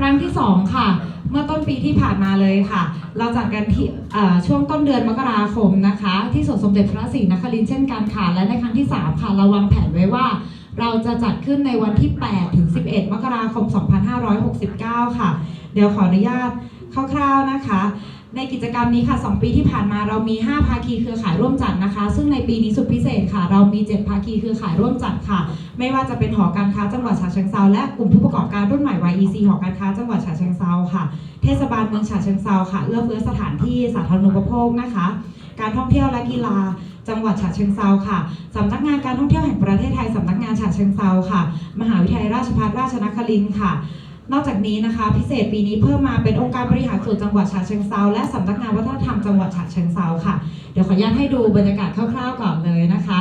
ครั้งที่2ค่ะ เมื่อต้นปีที่ผ่านมาเลยค่ะ เราจัดกันที่ช่วงต้นเดือนมกราคมนะคะ ที่สวนสมเด็จพระศรีนครินทร์เช่นกันค่ะ และในครั้งที่ 3 ค่ะเราวางแผนไว้ว่า เราจะจัดขึ้นในวันที่ 8 ถึง 11 มกราคม 2569 ค่ะ เดี๋ยวขออนุญาตคร่าวๆนะคะ ในกิจกรรมนี้ค่ะ 2 ปีที่ผ่านมาเรามี 5 ภาคีเครือข่ายร่วมจัดนะคะ ซึ่งในปีนี้สุดพิเศษค่ะ เรามี 7 ภาคีเครือข่ายร่วมจัดค่ะ ไม่ว่าจะเป็นหอการค้าจังหวัดฉะเชิงเซาและกลุ่มผู้ประกอบการรุ่นใหม่ YEC หอการค้าจังหวัดฉะเชิงเซาค่ะ เทศบาลเมืองฉะเชิงเซาค่ะ เอื้อเฟื้อสถานที่สาธารณูปโภคนะคะ การท่องเที่ยวและกีฬาจังหวัดฉะเชิงเซาค่ะ สำนักงานการท่องเที่ยวแห่งประเทศไทย สำนักงานฉะเชิงเซาค่ะ มหาวิทยาลัยราชภัฏราชนครินทร์ค่ะ นอกจากนี้นะคะ พิเศษปีนี้เพิ่มมาเป็นองค์การบริหารส่วนจังหวัดฉะเชิงเซาและสำนักงานวัฒนธรรมจังหวัดฉะเชิงเซาค่ะ เดี๋ยวขออนุญาตให้ดูบรรยากาศคร่าวๆก่อนเลยนะคะ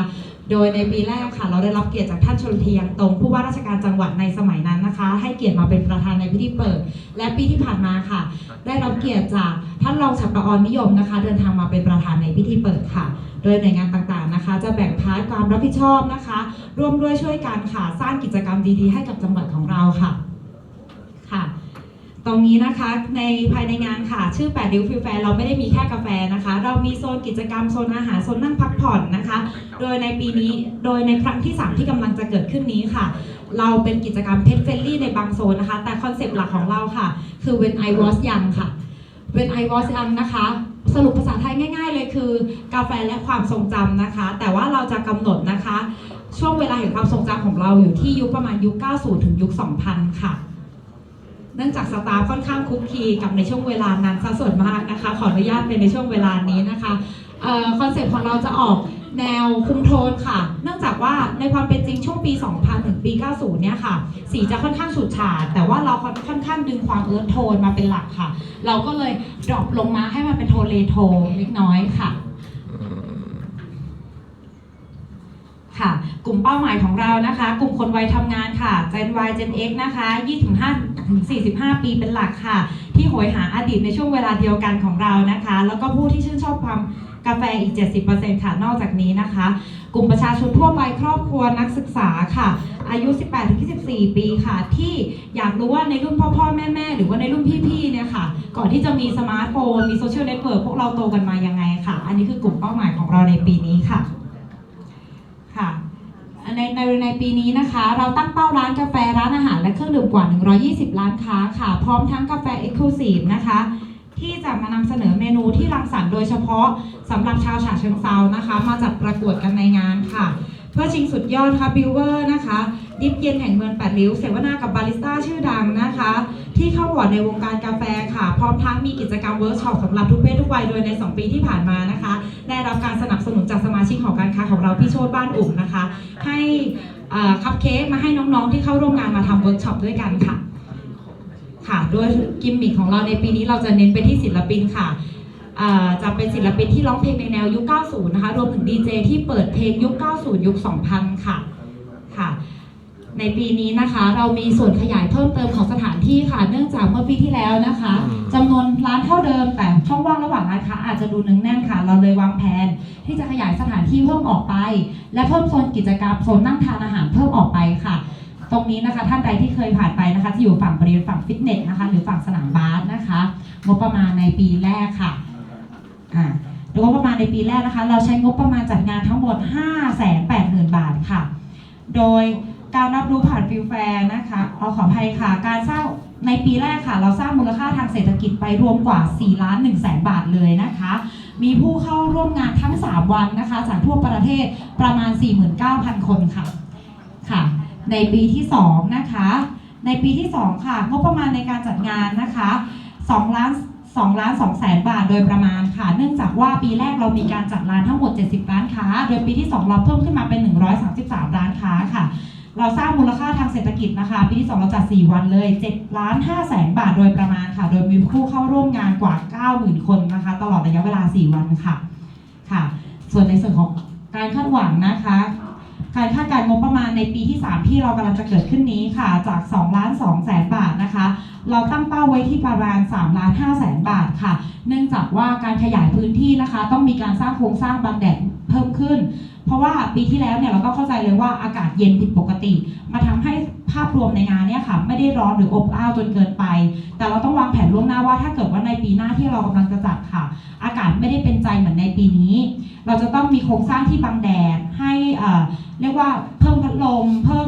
โดยในปีแรกค่ะ เราได้รับเกียรติจากท่านชลทียังตรงผู้ว่าราชการจังหวัดในสมัยนั้นนะคะ ให้เกียรติมาเป็นประธานในพิธีเปิด และปีที่ผ่านมาค่ะ ได้รับเกียรติจากท่านรองฉัตระอรนิยมนะคะ เดินทางมาเป็นประธานในพิธีเปิดค่ะโดยหน่วยงานต่างๆนะคะ จะแบ่งพาร์ทความรับผิดชอบนะคะ ร่วมด้วยช่วยกันค่ะสร้างกิจกรรมดีๆ ให้กับจังหวัดของเราค่ะ ตรงนี้นะคะในภายในงานค่ะ ชื่อ8ดิวฟิลแฟร์เราไม่ได้มีแค่กาแฟนะคะ เรามีโซนกิจกรรมโซนอาหารโซนนั่งพักผ่อนนะคะ โดยในปีนี้โดยในครั้งที่ 3 ที่กำลังจะเกิดขึ้นนี้ค่ะ เราเป็นกิจกรรมเพ t เฟ n ลี่ในบางโซนนะคะ แต่คอนเซปต์หลักของเราค่ะ คือ when I was young ค่ะ when I was young นะคะสรุปภาษาไทยง่ายๆเลยคือกาแฟและความทรงจำนะคะ แต่ว่าเราจะกำหนดนะคะ ช่วงเวลาแห่งความทรงจำของเราอยู่ที่ยุคประมาณยุค 90 ถึงยุค 2000 ค่ะ นื่องจากสตาฟค่อนข้างคุกคีกับในช่วงเวลานั้นซะส่วนมากนะคะ ขออนุญาตเป็นในช่วงเวลานี้นะคะคอนเซ็ปต์ของเราจะออกแนวคุมโทนค่ะ เนื่องจากว่าในความเป็นจริงช่วงปี 2000 ถึงปี 90 เนี่ยค่ะ สีจะค่อนข้างฉูดฉาด แต่ว่าเราค่อนข้างดึงความเอิร์ธโทนมาเป็นหลักค่ะ เราก็เลยดรอปลงมาให้มันเป็นโทนเลโทเล็กน้อยค่ะค่ะ กลุ่มเป้าหมายของเรานะคะ กลุ่มคนวัยทำงานค่ะ Gen Y Gen X นะคะ 25 ถึง 45 ปีเป็นหลักค่ะ ที่โหยหาอดีตในช่วงเวลาเดียวกันของเรานะคะ แล้วก็ผู้ที่ชื่นชอบความกาแฟอีก 70%ค่ะ นอกจากนี้นะคะ กลุ่มประชาชนทั่วไปครอบครัวนักศึกษาค่ะ อายุ 18-24 ปีค่ะ ที่อยากรู้ว่าในรุ่นพ่อพ่อแม่แม่หรือว่าในรุ่นพี่ๆเนี่ยค่ะ ก่อนที่จะมีสมาร์ทโฟน มีโซเชียลเน็ตเวิร์กพวกเราโตกันมายังไงค่ะ อันนี้คือกลุ่มเป้าหมายของเราในปีนี้ค่ะค่ะ ในในในปีนี้นะคะ เราตั้งเป้าร้านกาแฟร้านอาหารและเครื่องดื่มกว่า 120 ร้านค้าค่ะ พร้อมทั้งกาแฟเอ็กซ์คลูซีฟนะคะ ที่จะมานำเสนอเมนูที่รังสรรค์โดยเฉพาะสำหรับชาวฉะเชิงเซานะคะ มาจัดประกวดกันในงานค่ะ เพื่อชิงสุดยอดค่ะบิวเวอร์นะคะ ดิฟเย็นแห่งเมืองแปดริ้ว เสวนากับบาริสต้าชื่อดังนะคะ ที่เข้าบอร์ดในวงการกาแฟค่ะ พร้อมทั้งมีกิจกรรมเวิร์กช็อปสำหรับทุกเพศทุกวัยโดยใน 2 ปีที่ผ่านมานะคะ ได้รับการสนับ ชิกของการค้าของเราพี่โชตบ้านอุ่มนะคะ ให้คัพเค้กมาให้น้องๆที่เข้าร่วมงานมาทำเวิร์กช็อปด้วยกันค่ะ ค่ะโดยกิมมิคของเราในปีนี้เราจะเน้นไปที่ศิลปินค่ะอ่าจะเป็นศิลปินที่ร้องเพลงในแนวยุค 90 นะคะ รวมถึงดีเจที่เปิดเพลงยุค 90 ยุค 2000 ค่ะ ค่ะ ในปีนี้นะคะ เรามีส่วนขยายเพิ่มเติมของสถานที่ค่ะ เนื่องจากเมื่อปีที่แล้วนะคะอืมจำนวนร้านเท่าเดิมแต่ช่องว่างระหว่างร้านค้าอาจจะดูเนึงแน่นค่ะ เราเลยวางแผน ที่จะขยายสถานที่เพิ่มออกไป และเพิ่มโซนกิจกรรมโซนนั่งทานอาหารเพิ่มออกไปค่ะ ตรงนี้นะคะท่านใดที่เคยผ่านไปนะคะจะอยู่ฝั่งบริเวณฝั่งฟิตเนสนะคะหรือฝั่งสนามบาสนะคะงบประมาณในปีแรกค่ะอ่าโดยงบประมาณในปีแรกนะคะ เราใช้งบประมาณจัดงานทั้งหมด 5 8 0 0 0 0 บาทค่ะ โดยการรับรู้ผ่านฟิลแฟร์นะคะเอาขออภัยค่ะ การสร้างในปีแรกค่ะ เราสร้างมูลค่าทางเศรษฐกิจไปรวมกว่า 4 ล้าน1แสนบาทเลยนะคะ มีผู้เข้าร่วมงานทั้ง 3 วันนะคะ จากทั่วประเทศประมาณ 49,000 คนค่ะค่ะ ในปีที่ 2 นะคะ ในปีที่ 2 ค่ะงบประมาณในการจัดงานนะคะ2ล้าน2ล้าน2แสนบาทโดยประมาณค่ะ เนื่องจากว่าปีแรกเรามีการจัดร้านทั้งหมด 70 ร้านค้า โดยปีที่ 2 เราเพิ่มขึ้นมาเป็น 133 ร้านค้าค่ะ เราสร้างมูลค่าทางเศรษฐกิจนะคะ ปีที่2เราจัด 4 วันเลย7ล้าน5แสนบาทโดยประมาณค่ะ โดยมีผู้เข้าร่วมงานกว่า 90,000 คนนะคะ ตลอดระยะเวลา 4 วันค่ะค่ะ ส่วนในส่วนของการคาดหวังนะคะการคาดการณ์งบประมาณในปีที่ 3 ที่เรากำลังจะเกิดขึ้นนี้ค่ะ จาก2ล้าน2แสนบาทนะคะ เราตั้งเป้าไว้ที่ประมาณ3ล้าน5แสนบาทค่ะ เนื่องจากว่าการขยายพื้นที่นะคะ ต้องมีการสร้างโครงสร้างบังแดด เพิ่มขึ้น เพราะว่าปีที่แล้วเนี่ยเราก็เข้าใจเลยว่าอากาศเย็นผิดปกติ มาทำให้ภาพรวมในงานเนี่ยค่ะไม่ได้ร้อนหรืออบอ้าวจนเกินไป แต่เราต้องวางแผนล่วงหน้าว่าถ้าเกิดว่าในปีหน้าที่เรากำลังจะจัดค่ะ อากาศไม่ได้เป็นใจเหมือนในปีนี้ เราจะต้องมีโครงสร้างที่บังแดดให้เอ่อเรียกว่าเพิ่มพัดลมเพิ่ม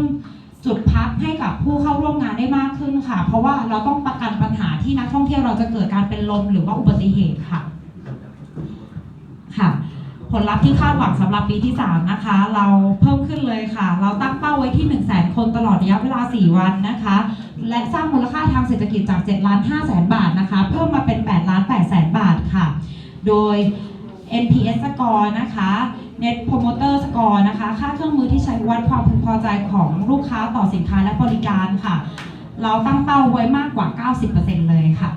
จุดพักให้กับผู้เข้าร่วมงานได้มากขึ้นค่ะ เพราะว่าเราต้องประกันปัญหาที่นักท่องเที่ยวเราจะเกิดการเป็นลมหรือว่าอุบัติเหตุค่ะ ผลลัพธ์ที่คาดหวังสำหรับปีที่ 3 นะคะ เราเพิ่มขึ้นเลยค่ะ เราตั้งเป้าไว้ที่ 1 0 0 0 0แคนตลอดระยะเวลา 4 วันนะคะ และสร้างมูลค่าทางเศรษฐกิจจาก 7 ล้าน5แสนบาทนะคะ เพิ่มมาเป็น 8 ล้าน8แสนบาทค่ะ โดย NPS score นะคะ Net Promoter score นะคะ ค่าเครื่องมือที่ใช้วัดความพึงพอใจของลูกค้าต่อสินค้าและบริการค่ะ เราตั้งเป้าไว้มากกว่า 90%เลยค่ะ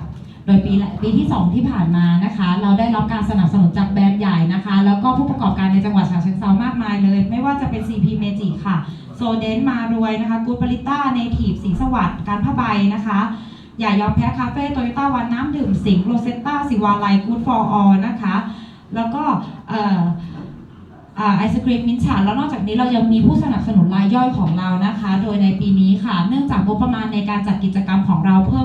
โดยปีปีที่ 2 ที่ผ่านมานะคะ เราได้รับการสนับสนุนจากแบรนด์ใหญ่นะคะ แล้วก็ผู้ประกอบการในจังหวัดฉะเชิงเซามากมายเลย ไม่ว่าจะเป็น CP Magic ค่ะโซเดนมารวยนะคะกูดปริต้าเนทีฟสีสวัสดิ์การผ้าใบนะคะอย่ายอมแพ้คาเฟ่โตโยต้าวันน้ำดื่มสิงโรเซตตาสิวาลัยกูดฟอร์ออนะคะ แล้วก็เอ่อไอศครีมมินท์ฉาแล้วนอกจากนี้เรายังมีผู้สนับสนุนรายย่อยของเรานะคะ โดยในปีนี้ค่ะ เนื่องจากงบประมาณในการจัดกิจกรรมของเราเพิ่ม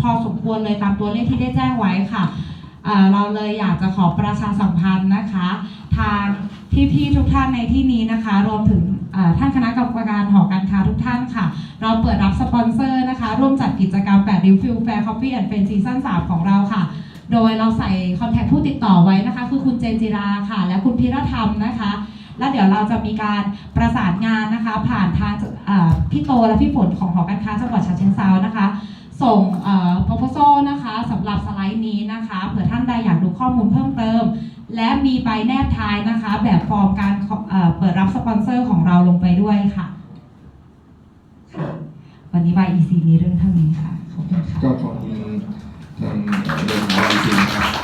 พอสมควรเลยตามตัวเลขที่ได้แจ้งไว้ค่ะเราเลยอยากจะขอประชาสัมพันธ์นะคะ ทางพี่ๆทุกท่านในที่นี้นะคะ รวมถึงท่านคณะกรรมการหอการค้าทุกท่านค่ะ เราเปิดรับสปอนเซอร์นะคะ ร่วมจัดกิจกรรม8 Real Fuel Fair Coffee and Friends Season 3ของเราค่ะ โดยเราใส่คอนแทคผู้ติดต่อไว้นะคะ คือคุณเจนจิราค่ะ และคุณพิรธรรมนะคะ แล้วเดี๋ยวเราจะมีการประสานงานนะคะ ผ่านทางพี่โตและพี่ฝนของหอการค้าจังหวัดฉะเชิงเซานะคะ ส่งเอ่อ proposal นะคะสำหรับสไลด์นี้นะคะเผื่อท่านใดอยากดูข้อมูลเพิ่มเติม และมีใบแนบท้ายนะคะ แบบฟอร์มการขอเอ่อเปิดรับสปอนเซอร์ของเราลงไปด้วยค่ะค่ะวันนี้ YEC มีเรื่องเท่านี้ค่ะ ขอบคุณค่ะก็ขอบคุณทางเรื่องของเราจริงครับ